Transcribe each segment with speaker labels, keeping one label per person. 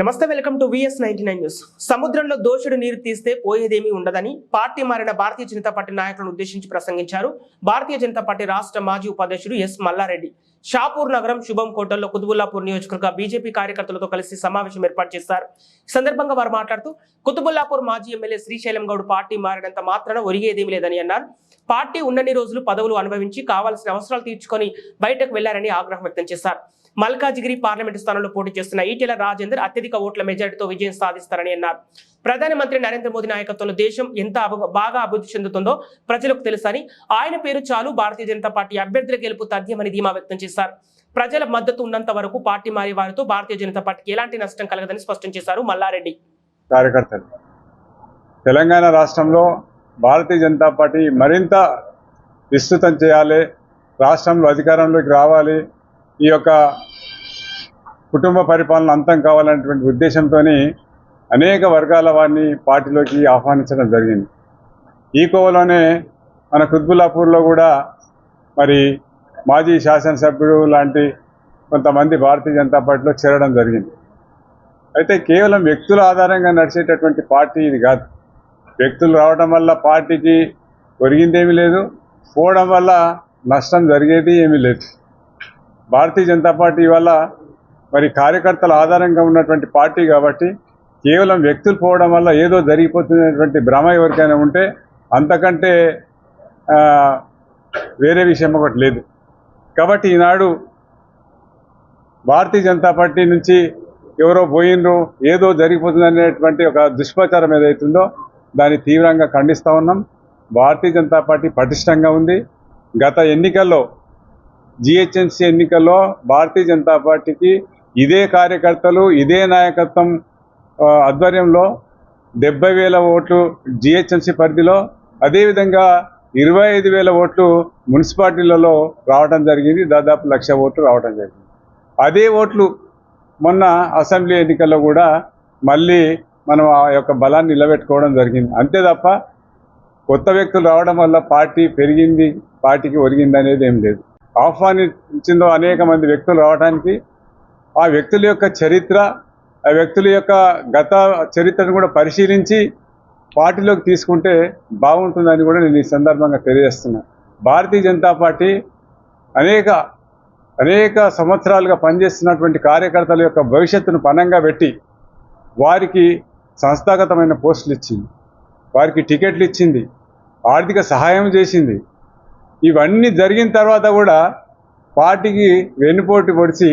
Speaker 1: నమస్తే welcome to VS ninety nine news. సముద్రంలో దోషుడు నీరు తీస్తే పోయేదేమీ ఉండదని పార్టీ మారిన భారతీయ జనతా పార్టీ నాయకులను ఉద్దేశించి ప్రసంగించారు. భారతీయ జనతా పార్టీ రాష్ట్ర మాజీ ఉపాధ్యక్షుడు ఎస్ మల్లారెడ్డి. షాపూర్ నగరం శుభం కోటల్లో కుతుబుల్లాపూర్ నియోజకవర్గ బీజేపీ కార్యకర్తలతో కలిసి సమావేశం ఏర్పాటు చేశారు. ఈ సందర్భంగా వారు మాట్లాడుతూ కుతుబుల్లాపూర్ మాజీ ఎమ్మెల్యే శ్రీశైలం గౌడ్ పార్టీ మారినంత మాత్రాన ఒరిగేదేమీ లేదని అన్నారు. పార్టీ ఉన్నన్ని రోజులు పదవులు అనుభవించి కావాల్సిన అవసరాలు తీర్చుకొని బయటకు వెళ్ళారని ఆగ్రహం వ్యక్తం చేశారు. మల్కాజిగిరి పార్లమెంటు స్థానంలో పోటీ చేస్తున్న ఈటెల రాజేందర్ అత్యధిక ఓట్ల మెజారిటీతో విజయం సాధిస్తారని అన్నారు. ప్రధానమంత్రి నరేంద్ర మోదీ నాయకత్వంలో దేశం ఎంత బాగా అభివృద్ధి చెందుతుందో ప్రజలకు తెలుసని ఆయన పేరు చాలు భారతీయ జనతా పార్టీ అభ్యర్థుల గెలుపు తథ్యమని ధీమా వ్యక్తం చేశారు. ప్రజల మద్దతు ఉన్నంత వరకు పార్టీ మారే వారితో భారతీయ జనతా పార్టీకి ఎలాంటి నష్టం కలగదని స్పష్టం చేశారు మల్లారెడ్డి.
Speaker 2: కార్యకర్తలు. తెలంగాణ రాష్ట్రంలో భారతీయ జనతా పార్టీ మరింత విస్తృతం చేయాలి రాష్ట్రంలో అధికారంలోకి రావాలి. ఈ యొక్క కుటుంబ పరిపాలన అంతం కావాలనేటువంటి ఉద్దేశంతోనే అనేక వర్గాల వారిని పార్టీలోకి ఆహ్వానించడం జరిగింది. ఈ కోవలోనే మన కుత్బుల్లాపూర్లో కూడా మరి మాజీ శాసనసభ్యుడు లాంటి కొంతమంది భారతీయ జనతా పార్టీలో చేరడం జరిగింది. అయితే కేవలం వ్యక్తుల ఆధారంగా నడిచేటటువంటి పార్టీ ఇది కాదు. వ్యక్తులు రావడం వల్ల పార్టీకి ఒరిగిందేమీ లేదు పోవడం వల్ల నష్టం జరిగేది ఏమీ లేదు. భారతీయ జనతా పార్టీ వల్ల మరి కార్యకర్తల ఆధారంగా ఉన్నటువంటి పార్టీ కాబట్టి కేవలం వ్యక్తులు పోవడం వల్ల ఏదో జరిగిపోతున్నటువంటి భ్రమ ఎవరికైనా ఉంటే అంతకంటే వేరే విషయం ఒకటి లేదు. కాబట్టి ఈనాడు భారతీయ జనతా పార్టీ నుంచి ఎవరో పోయిండ్రు ఏదో జరిగిపోతుంది అనేటువంటి ఒక దుష్ప్రచారం ఏదైతుందో దాన్ని తీవ్రంగా ఖండిస్తూ ఉన్నాం. భారతీయ జనతా పార్టీ పటిష్టంగా ఉంది. గత ఎన్నికల్లో జిహెచ్ఎంసీ ఎన్నికల్లో భారతీయ జనతా పార్టీకి ఇదే కార్యకర్తలు ఇదే నాయకత్వం ఆధ్వర్యంలో డెబ్బై వేల ఓట్లు జిహెచ్ఎంసీ పరిధిలో అదేవిధంగా ఇరవై ఐదు వేల ఓట్లు మున్సిపాలిటీలలో రావడం జరిగింది దాదాపు లక్ష ఓట్లు రావడం జరిగింది. అదే ఓట్లు మొన్న అసెంబ్లీ ఎన్నికల్లో కూడా మళ్ళీ మనం ఆ యొక్క బలాన్ని నిలబెట్టుకోవడం జరిగింది. అంతే తప్ప కొత్త వ్యక్తులు రావడం వల్ల పార్టీ పెరిగింది పార్టీకి ఒరిగింది అనేది ఏం లేదు. ఆహ్వానించిందో అనేక మంది వ్యక్తులు రావడానికి ఆ వ్యక్తుల యొక్క చరిత్ర ఆ వ్యక్తుల యొక్క గత చరిత్రను కూడా పరిశీలించి పార్టీలోకి తీసుకుంటే బాగుంటుందని కూడా నేను ఈ సందర్భంగా తెలియజేస్తున్నాను భారతీయ జనతా పార్టీ అనేక అనేక సంవత్సరాలుగా పనిచేస్తున్నటువంటి కార్యకర్తల యొక్క భవిష్యత్తును పణంగా పెట్టి వారికి సంస్థాగతమైన పోస్టులు ఇచ్చింది. వారికి టికెట్లు ఇచ్చింది. ఆర్థిక సహాయం చేసింది. ఇవన్నీ జరిగిన తర్వాత కూడా పార్టీకి వెన్నుపోటు పొడిచి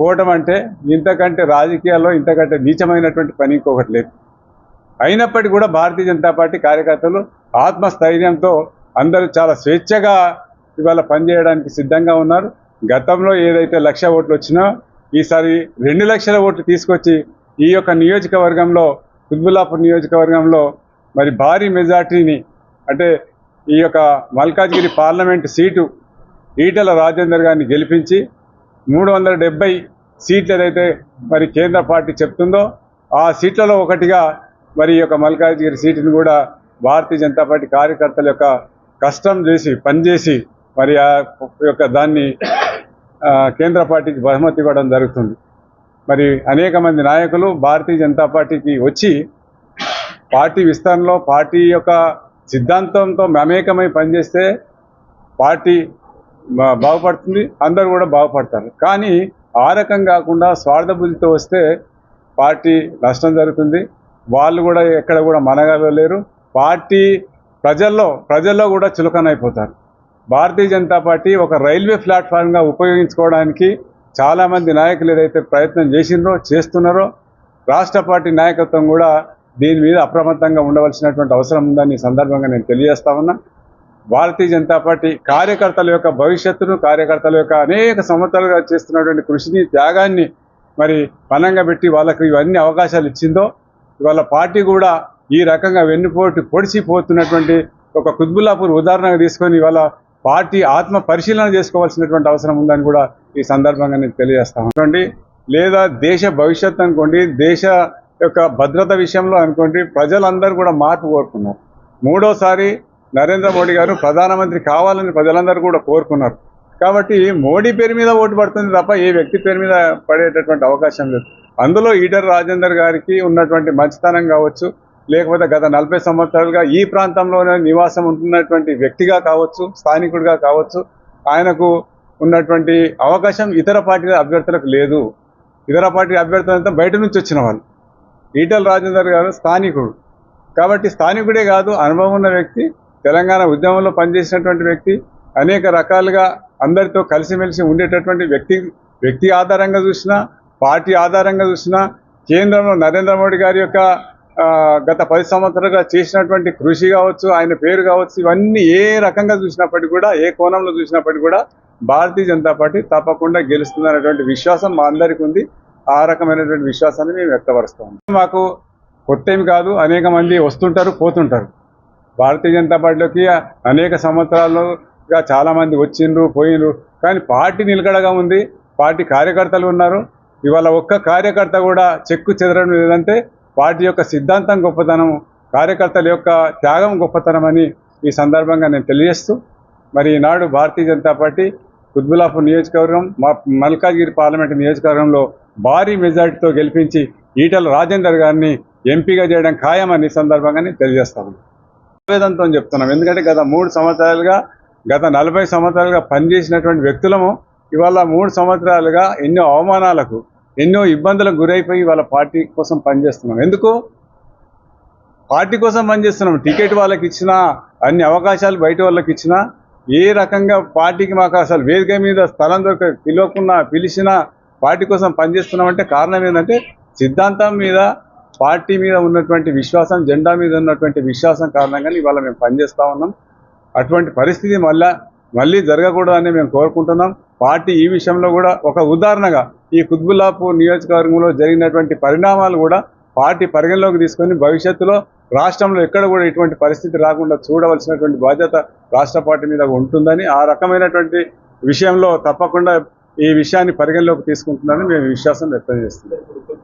Speaker 2: పోవటం అంటే ఇంతకంటే రాజకీయాల్లో ఇంతకంటే నీచమైనటువంటి పని ఇంకొకటి లేదు. అయినప్పటికీ కూడా భారతీయ జనతా పార్టీ కార్యకర్తలు ఆత్మస్థైర్యంతో అందరూ చాలా స్వేచ్ఛగా ఇవాళ పనిచేయడానికి సిద్ధంగా ఉన్నారు. గతంలో ఏదైతే లక్ష ఓట్లు వచ్చినా ఈసారి రెండు లక్షల ఓట్లు తీసుకొచ్చి ఈ యొక్క నియోజకవర్గంలో కుత్బుల్లాపూర్ నియోజకవర్గంలో మరి భారీ మెజార్టీని అంటే ఈ యొక్క మల్కాజ్గిరి పార్లమెంట్ సీటు ఈటెల రాజేందర్ గారిని గెలిపించి మూడు వందల డెబ్బై సీట్లు ఏదైతే మరి కేంద్ర పార్టీ చెప్తుందో ఆ సీట్లలో ఒకటిగా మరి ఈ యొక్క మల్కాజ్గిరి సీటును కూడా భారతీయ జనతా పార్టీ కార్యకర్తల యొక్క కష్టం చేసి పనిచేసి మరి ఆ యొక్క దాన్ని కేంద్ర పార్టీకి బహుమతి ఇవ్వడం జరుగుతుంది. మరి అనేక మంది నాయకులు భారతీయ జనతా పార్టీకి వచ్చి పార్టీ విస్తరణలో పార్టీ యొక్క సిద్ధాంతంతో మమేకమై పనిచేస్తే పార్టీ బా- బాగుపడుతుంది అందరూ కూడా బాగుపడతారు. కానీ ఆ రకం కాకుండా స్వార్థ బుద్ధితో వస్తే పార్టీ నష్టం జరుగుతుంది. వాళ్ళు కూడా ఎక్కడ కూడా మనగలేరు పార్టీ ప్రజల్లో ప్రజల్లో కూడా చులకనైపోతారు. భారతీయ జనతా పార్టీ ఒక రైల్వే ప్లాట్ఫామ్గా ఉపయోగించుకోవడానికి చాలామంది నాయకులు ఏదైతే ప్రయత్నం చేసిండ్రో చేస్తున్నారో రాష్ట్ర పార్టీ నాయకత్వం కూడా దీని మీద అప్రమత్తంగా ఉండవలసినటువంటి అవసరం ఉందని సందర్భంగా నేను తెలియజేస్తా ఉన్నా. భారతీయ జనతా పార్టీ కార్యకర్తల యొక్క భవిష్యత్తును కార్యకర్తల యొక్క అనేక సంవత్సరాలుగా చేస్తున్నటువంటి కృషిని త్యాగాన్ని మరి పనంగా పెట్టి వాళ్ళకి ఇవన్నీ అవకాశాలు ఇచ్చిందో ఇవాళ పార్టీ కూడా ఈ రకంగా వెన్నుపోటు పొడిచిపోతున్నటువంటి ఒక కుత్బుల్లాపూర్ ఉదాహరణగా తీసుకొని ఇవాళ పార్టీ ఆత్మ పరిశీలన చేసుకోవాల్సినటువంటి అవసరం ఉందని కూడా ఈ సందర్భంగా నేను తెలియజేస్తా అనుకోండి లేదా దేశ భవిష్యత్తు అనుకోండి దేశ యొక్క భద్రత విషయంలో అనుకోండి ప్రజలందరూ కూడా మార్పు కోరుకున్నారు. మూడోసారి నరేంద్ర మోడీ గారు ప్రధానమంత్రి కావాలని ప్రజలందరూ కూడా కోరుకున్నారు. కాబట్టి మోడీ పేరు మీద ఓటు పడుతుంది తప్ప ఏ వ్యక్తి పేరు మీద పడేటటువంటి అవకాశం లేదు. అందులో ఈటర్ రాజేందర్ గారికి ఉన్నటువంటి మంచితనం కావచ్చు లేకపోతే గత నలభై సంవత్సరాలుగా ఈ ప్రాంతంలోనే నివాసం ఉంటున్నటువంటి వ్యక్తిగా కావచ్చు స్థానికుడిగా కావచ్చు ఆయనకు ఉన్నటువంటి అవకాశం ఇతర పార్టీల అభ్యర్థులకు లేదు. ఇతర పార్టీ అభ్యర్థులంతా బయట నుంచి వచ్చిన వాళ్ళు. ఈటల రాజేందర్ గారు స్థానికుడు. కాబట్టి స్థానికుడే కాదు అనుభవం ఉన్న వ్యక్తి తెలంగాణ ఉద్యమంలో పనిచేసినటువంటి వ్యక్తి అనేక రకాలుగా అందరితో కలిసిమెలిసి ఉండేటటువంటి వ్యక్తి వ్యక్తి ఆధారంగా చూసినా పార్టీ ఆధారంగా చూసినా కేంద్రంలో నరేంద్ర మోడీ గారి యొక్క గత పది సంవత్సరాలుగా చేసినటువంటి కృషి కావచ్చు ఆయన పేరు కావచ్చు ఇవన్నీ ఏ రకంగా చూసినప్పటికీ కూడా ఏ కోణంలో చూసినప్పటికీ కూడా భారతీయ జనతా పార్టీ తప్పకుండా గెలుస్తుందనేటువంటి విశ్వాసం మా అందరికీ ఉంది. ఆ రకమైనటువంటి విశ్వాసాన్ని మేము వ్యక్తపరుస్తాం. మాకు కొత్త ఏమి కాదు అనేక మంది వస్తుంటారు పోతుంటారు. భారతీయ జనతా పార్టీలోకి అనేక సంవత్సరాలుగా చాలామంది వచ్చిండ్రు పోయిండ్రు. కానీ పార్టీ నిలకడగా ఉంది. పార్టీ కార్యకర్తలు ఉన్నారు. ఇవాళ ఒక్క కార్యకర్త కూడా చెక్కు చెదరడం లేదంటే పార్టీ యొక్క సిద్ధాంతం గొప్పతనం కార్యకర్తల యొక్క త్యాగం గొప్పతనం అని ఈ సందర్భంగా నేను తెలియజేస్తూ మరి ఈనాడు భారతీయ జనతా పార్టీ కుత్బులాపూర్ నియోజకవర్గం మా మల్కాజ్గిరి పార్లమెంటు నియోజకవర్గంలో భారీ మెజార్టీతో గెలిపించి ఈటల రాజేందర్ గారిని ఎంపీగా చేయడం ఖాయమని సందర్భంగా నేను తెలియజేస్తాను. ఆవేదనతో చెప్తున్నాం. ఎందుకంటే గత మూడు సంవత్సరాలుగా గత నలభై సంవత్సరాలుగా పనిచేసినటువంటి వ్యక్తులము ఇవాళ మూడు సంవత్సరాలుగా ఎన్నో అవమానాలకు ఎన్నో ఇబ్బందులకు గురైపోయి వాళ్ళ పార్టీ కోసం పనిచేస్తున్నాం. ఎందుకు? పార్టీ కోసం పనిచేస్తున్నాం. టికెట్ వాళ్ళకి ఇచ్చినా అన్ని అవకాశాలు బయట వాళ్ళకి ఇచ్చినా ఏ రకంగా పార్టీకి మాకు అసలు వేదిక మీద స్థలం దొరక పిలవకున్నా పిలిచినా పార్టీ కోసం పనిచేస్తున్నామంటే కారణం ఏంటంటే సిద్ధాంతం మీద పార్టీ మీద ఉన్నటువంటి విశ్వాసం జెండా మీద ఉన్నటువంటి విశ్వాసం కారణంగా ఇవాళ మేము పనిచేస్తూ ఉన్నాం. అటువంటి పరిస్థితి మళ్ళా మళ్ళీ జరగకూడదని మేము కోరుకుంటున్నాం. పార్టీ ఈ విషయంలో కూడా ఒక ఉదాహరణగా ఈ కుత్బుల్లాపూర్ నియోజకవర్గంలో జరిగినటువంటి పరిణామాలు కూడా పార్టీ పరిగణలోకి తీసుకొని భవిష్యత్తులో రాష్ట్రంలో ఎక్కడ కూడా ఇటువంటి పరిస్థితి రాకుండా చూడవలసినటువంటి బాధ్యత రాష్ట్ర పార్టీ మీద ఉంటుందని ఆ రకమైనటువంటి విషయంలో తప్పకుండా ఈ విషయాన్ని పరిగణలోకి తీసుకుంటుందని మేము విశ్వాసం వ్యక్తం చేస్తున్నాం.